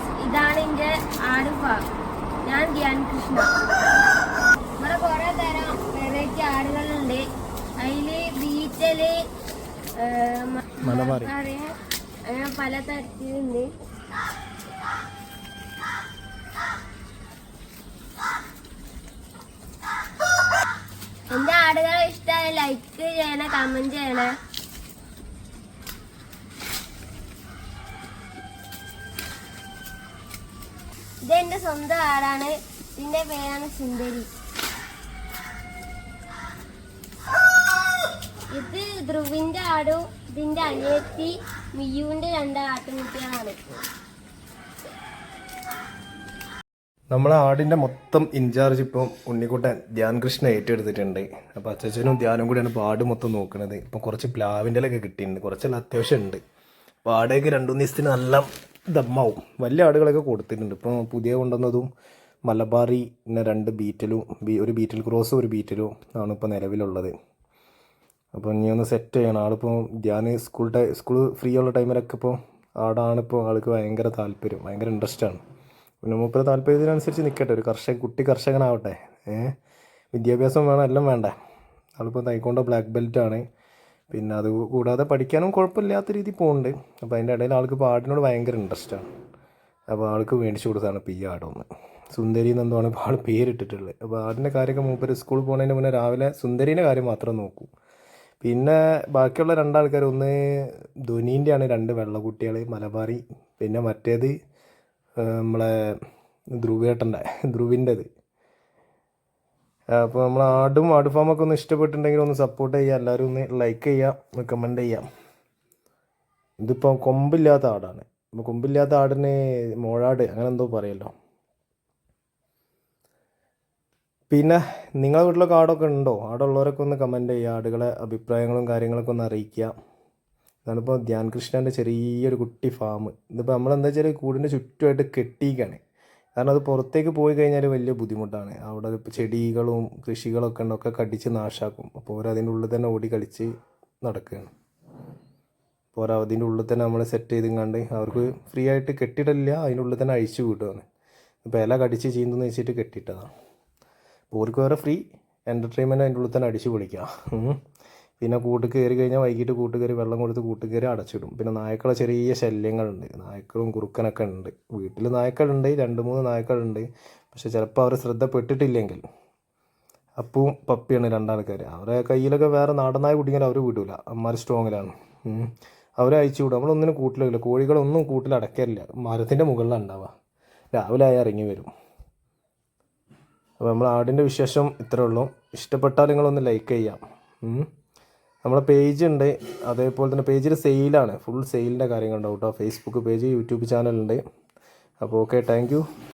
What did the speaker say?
Guys ഇതാണ് എന്റെ ആട് ഫാം ഞാൻ ധ്യാൻ കൃഷ്ണ. ഇവിടെ കുറെ തരം വെറൈറ്റി ആടുകളുണ്ട്. അതിൽ ബീറ്റൽ മലബാറി. മലബാറി, അങ്ങനെ പല തരത്തിലുണ്ട്. എന്റെ ആടുകളെ ഇഷ്ടമായ ലൈക്ക് ചെയ്യണേ കമന്റ് ചെയ്യണേ. ഇത് എന്റെ സ്വന്തം ആടാണ്. ഇതിന്റെ പേരാണ് സുന്ദരി. ഇത് ധ്രുവിന്റെ ആടും ഇതിന്റെ അനിയത്തി മിയുവിന്റെ രണ്ട് ആട്ടുകുട്ടികളാണ്. നമ്മളെ ആടിന്റെ മൊത്തം ഇൻചാർജ് ഇപ്പം ഉണ്ണിക്കുട്ടൻ ധ്യാൻ കൃഷ്ണ ഏറ്റെടുത്തിട്ടുണ്ട്. അപ്പോൾ അച്ഛനും ധ്യാനും കൂടിയാണ് ഇപ്പോൾ ആട് മൊത്തം നോക്കുന്നത് ഇപ്പം കുറച്ച് പ്ലാവിന്റെ കിട്ടിയിട്ടുണ്ട്. കുറച്ചെല്ലാം അത്യാവശ്യം ഉണ്ട് അപ്പോൾ ആടേക്ക് രണ്ടു മൂന്ന് ദിവസത്തിന് നല്ല ദമ്മാവും. വലിയ ആടുകളൊക്കെ കൊടുത്തിട്ടുണ്ട്. ഇപ്പോൾ പുതിയ കൊണ്ടുവന്നതും മലബാറി പിന്നെ രണ്ട് ബീറ്റലും ബീ ഒരു ബീറ്റൽ ക്രോസും ഒരു ബീറ്റലും ആണ് ഇപ്പോൾ നിലവിലുള്ളത്. അപ്പോൾ ഇനി ഒന്ന് സെറ്റ് ചെയ്യണം. ആളിപ്പോൾ ധ്യാൻ സ്കൂൾ ടൈ സ്കൂൾ ഫ്രീ ഉള്ള ടൈമിലൊക്കെ ഇപ്പോൾ ആടാണ് ഇപ്പോൾ ആൾക്ക് ഭയങ്കര താല്പര്യം ഭയങ്കര ഇൻട്രസ്റ്റ് ആണ്. പിന്നെ മൂപ്പര താല്പര്യത്തിനനുസരിച്ച് നിൽക്കട്ടെ ഒരു കർഷക കുട്ടി കർഷകനാവട്ടെ. ഏഹ്? വിദ്യാഭ്യാസം വേണം എല്ലാം വേണ്ടേ. ആളിപ്പോൾ തൈക്കോണ്ട ബ്ലാക്ക് ബെൽറ്റ് ആണ്. പിന്നെ അത് കൂടാതെ പഠിക്കാനും കുഴപ്പമില്ലാത്ത രീതിയിൽ പോകുന്നുണ്ട് അപ്പോൾ അതിന്റെ ഇടയിൽ ആൾക്ക് പാട്ടിനോട് ഭയങ്കര ഇൻട്രസ്റ്റാണ് അപ്പോൾ ആൾക്ക് മേടിച്ചു കൊടുത്താണ് പി ആടൊന്ന്. സുന്ദരി എന്നെന്താണ് ഇപ്പോൾ ആൾ പേരിട്ടിട്ടുള്ളത്. അപ്പോൾ ആടിന്റെ കാര്യമൊക്കെ മൂപ്പര് സ്കൂളിൽ പോകുന്നതിന് മുന്നേ രാവിലെ സുന്ദരീന്റെ കാര്യം മാത്രം നോക്കൂ. പിന്നെ ബാക്കിയുള്ള രണ്ടാൾക്കാർ ഒന്ന് ആണ് രണ്ട് വെള്ളക്കുട്ടികൾ മലബാറി പിന്നെ മറ്റേത് നമ്മളെ ധ്രുവേട്ടന്റെ ധ്രുവിന്റെത്. അപ്പോൾ നമ്മൾ ആടും ആട് ഫാമൊക്കെ ഒന്ന് ഇഷ്ടപ്പെട്ടിട്ടുണ്ടെങ്കിൽ ഒന്ന് സപ്പോർട്ട് ചെയ്യുക എല്ലാവരും ഒന്ന് ലൈക്ക് ഒന്ന് കമന്റ് ചെയ്യാം. ഇതിപ്പോൾ കൊമ്പില്ലാത്ത ആടാണ്. അപ്പോൾ കൊമ്പില്ലാത്ത ആടിന് മോഴാട് അങ്ങനെ എന്തോ പറയല്ലോ. പിന്നെ നിങ്ങളുടെ വീട്ടിലൊക്കെ ആടൊക്കെ ഉണ്ടോ? ആടുള്ളവരൊക്കെ ഒന്ന് കമന്റ് ചെയ്യുക ആടുകളെ അഭിപ്രായങ്ങളും കാര്യങ്ങളൊക്കെ ഒന്ന് അറിയിക്കുക. ഇതാണിപ്പോൾ ധ്യാൻ കൃഷ്ണന്റെ ചെറിയൊരു കുട്ടി ഫാം ഇതിപ്പോൾ നമ്മളെന്താ വെച്ചാൽ കൂടിന്റെ ചുറ്റുമായിട്ട് കെട്ടിയിരിക്കുകയാണ്. കാരണം അത് പുറത്തേക്ക് പോയി കഴിഞ്ഞാൽ വലിയ ബുദ്ധിമുട്ടാണ്. അവിടെ ഇപ്പോൾ ചെടികളും കൃഷികളൊക്കെ ഉണ്ടൊക്കെ കടിച്ച് നാശാക്കും. അപ്പോൾ അതിന്റെ ഉള്ളിൽ തന്നെ ഓടി കളിച്ച് നടക്കുകയാണ്. അപ്പോൾ അതിന്റെ ഉള്ളിൽ തന്നെ നമ്മൾ സെറ്റ് ചെയ്തുങ്ങാണ്ട് അവർക്ക് ഫ്രീ ആയിട്ട് കെട്ടിയിടില്ല അതിന്റെ ഉള്ളിൽ തന്നെ അഴിച്ചു വിടുകയാണ് ഇപ്പോൾ ഇല കടിച്ച് ചെയ്യുന്നതെന്ന് വെച്ചിട്ട് കെട്ടിയിട്ടതാണ് അപ്പോൾ ഓർക്ക് വേറെ ഫ്രീ എന്റർടൈൻമെന്റ് അതിന്റെ ഉള്ളിൽ തന്നെ അടിച്ചു പൊളിക്കാം. ഉം. പിന്നെ കൂട്ട് കയറി കഴിഞ്ഞാൽ വൈകിട്ട് കൂട്ട് കയറി വെള്ളം കൊടുത്ത് കൂട്ട് കയറി അടച്ചിടും. പിന്നെ നായ്ക്കളെ ചെറിയ ശല്യങ്ങളുണ്ട്. നായ്ക്കളും കുറുക്കനൊക്കെ ഉണ്ട്. വീട്ടിൽ നായ്ക്കളുണ്ട്. രണ്ട് മൂന്ന് നായ്ക്കളുണ്ട്. പക്ഷെ ചിലപ്പോൾ അവർ ശ്രദ്ധപ്പെട്ടിട്ടില്ലെങ്കിൽ അപ്പവും പപ്പിയാണ് രണ്ടാൾക്കാർ അവരെ കയ്യിലൊക്കെ വേറെ നാടനായ നായ കുടുങ്ങിയാൽ അവർ വിടില്ല അമ്മമാർ സ്ട്രോങ്ങിലാണ് അവരെ അയച്ചു വിടും. നമ്മളൊന്നിനും കൂട്ടിലില്ല കോഴികളൊന്നും കൂട്ടിൽ അടയ്ക്കാറില്ല മരത്തിന്റെ മുകളിലാണ് ഉണ്ടാവുക. രാവിലെ ആയി ഇറങ്ങി വരും. അപ്പോൾ നമ്മൾ ആടിന്റെ വിശേഷം ഇത്രേ ഉള്ളൂ. ഇഷ്ടപ്പെട്ടാൽ നിങ്ങളൊന്ന് ലൈക്ക് ചെയ്യാം. നമ്മളെ പേജ് ഉണ്ട്. അതേപോലെ തന്നെ പേജിൽ സെയിലാണ് ഫുൾ സെയിലിന്റെ കാര്യങ്ങളുണ്ടാവും കേട്ടോ. ഫേസ്ബുക്ക് പേജ് യൂട്യൂബ് ചാനലുണ്ട് അപ്പോൾ ഓക്കെ താങ്ക്